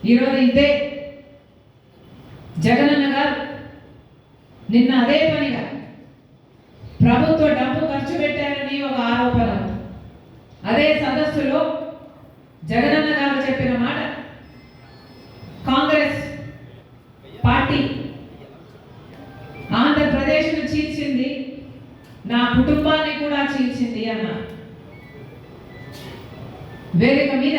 ఈరోజు ఇదే జగనన్న గారు నిన్న అదే పనిగా ప్రభుత్వ డబ్బు ఖర్చు పెట్టారని ఒక ఆరోపణ. అదే సదస్సులో జగనన్న గారు చెప్పిన మాట కాంగ్రెస్ పార్టీ ఆంధ్రప్రదేశ్ను చీల్చింది నా కుటుంబాన్ని కూడా చీల్చింది అన్న వేదిక మీద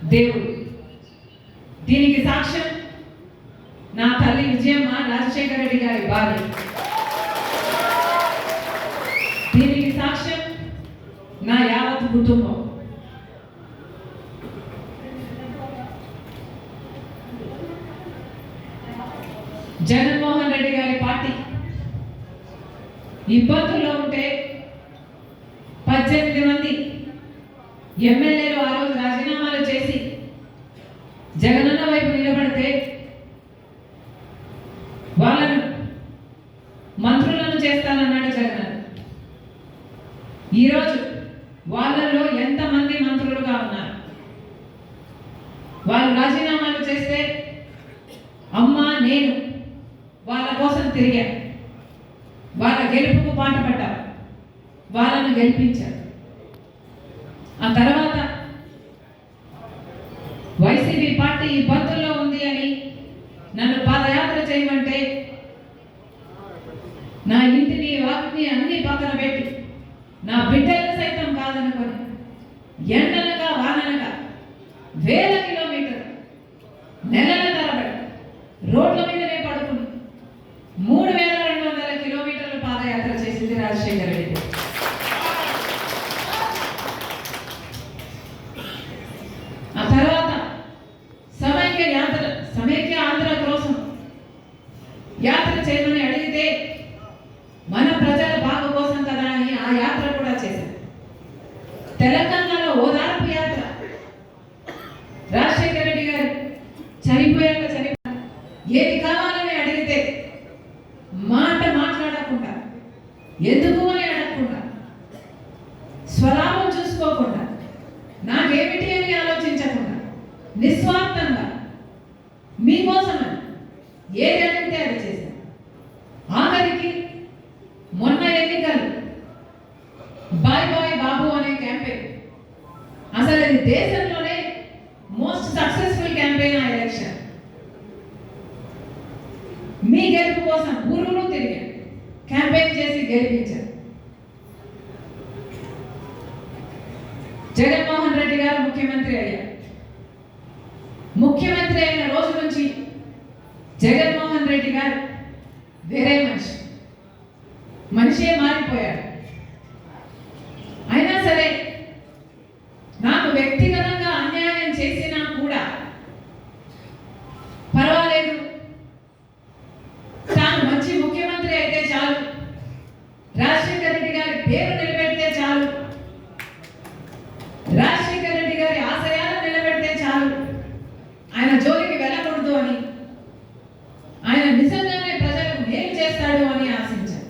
దేవుడు. దీనికి సాక్ష్యం నా తల్లి విజయమ్మ రాజశేఖర రెడ్డి గారి భార్య. దీనికి సాక్ష్యం నా యావత్ కుటుంబం. జగన్మోహన్ రెడ్డి గారి పార్టీ. ఇబ్బందుల్లో ఉంటే పద్దెనిమిది మంది ఎమ్మెల్యేలు ఆ రోజు రాజీనామాలు చేసి జగనన్న వైపు నిలబడితే వాళ్ళను మంత్రులను చేస్తానన్నాడు జగన్ ఈరోజు వాళ్ళలో ఎంతమంది మంత్రులుగా ఉన్నారు? వాళ్ళు రాజీనామాలు చేస్తే అమ్మ నేను వాళ్ళ కోసం తిరిగాను వాళ్ళ గెలుపుకు పాట వాళ్ళను గెలిపించారు ఆ తర్వాత వైసీపీ పార్టీ ఇబ్బందుల్లో ఉంది అని నన్ను పాదయాత్ర చేయమంటే నా ఇంటిని వాటిని అన్ని పక్కన పెట్టి నా బిడ్డలు సైతం కాదనుకొని ఎండనగా వాననగా వేల కిలోమీటర్ నెలల తరబడి రోడ్ల మీద పడుకుని మూడు వేల రెండు వందల కిలోమీటర్లు పాదయాత్ర చేసింది రాజశేఖర రెడ్డి ఆ తర్వాత సమైక్య యాత్ర సమైక్య ఆంధ్ర కోసం యాత్ర చేయమని అడిగితే మన ప్రజల బాగు కోసం కదా అని ఆ యాత్ర కూడా చేశారు తెలంగాణలో ఓదార్పు యాత్ర రాజశేఖర రెడ్డి గారు చనిపోయాక చనిపోయారు ఏది కావాలని అడిగితే మాట మాట్లాడకుండా ఎందుకు అని అడగకుండా స్వలాభం చూసుకోకుండా నాకేమిటి అని ఆలోచించకుండా నిస్వార్థంగా మీకోసమని ఏది అడిగితే అది చేశాను. ఆఖరికి మొన్న ఎన్నికలు బాయ్ బాయ్ బాబు అనే క్యాంపెయిన్ అసలు అది దేశంలో మోస్ట్ సక్సెస్ఫుల్ క్యాంపెయిన్ ఆ ఎలక్షన్ మీ గెలుపు కోసం ఊరును తిరిగారు. క్యాంపెయిన్ చేసి గెలిపించారు. జగన్మోహన్ రెడ్డి గారు ముఖ్యమంత్రి అయ్యారు. ముఖ్యమంత్రి అయిన రోజు నుంచి జగన్మోహన్ రెడ్డి గారు వేరే మనిషి. మనిషే మారిపోయాడు. అయినా సరే నాకు వ్యక్తి అన్యాయం చేసినా కూడా పర్వాలేదు తాను మంచి ముఖ్యమంత్రి అయితే చాలు రాజశేఖర రెడ్డి గారి పేరు నిలబెడితే చాలు. రాజశేఖర్ రెడ్డి గారి ఆశయాలు నిలబెడితే చాలు. ఆయన జోలికి వెళ్ళకూడదు అని. ఆయన నిజంగానే ప్రజలకు మేలు చేస్తాడు అని ఆశించారు.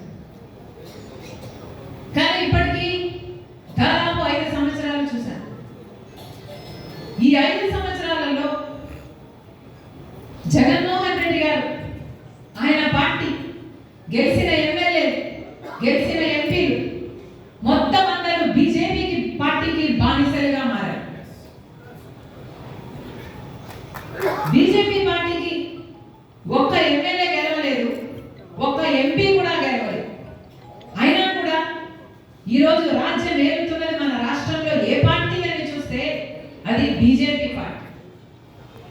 కానీ ఇప్పటికీ దాదాపు ఐదు సంవత్సరాలు చూశాను ఈ ఐదు సంవత్సరాలలో జగన్మోహన్ రెడ్డి గారు ఆయన పార్టీ గెలిచి బీజేపీ పార్టీకి ఒక్క ఎమ్మెల్యే గెలవలేదు ఒక్క ఎంపీ కూడా గెలవలేదు. అయినా కూడా ఈరోజు రాజ్యం ఏలుతున్నది మన రాష్ట్రంలో ఏ పార్టీ అని చూస్తే అది బీజేపీ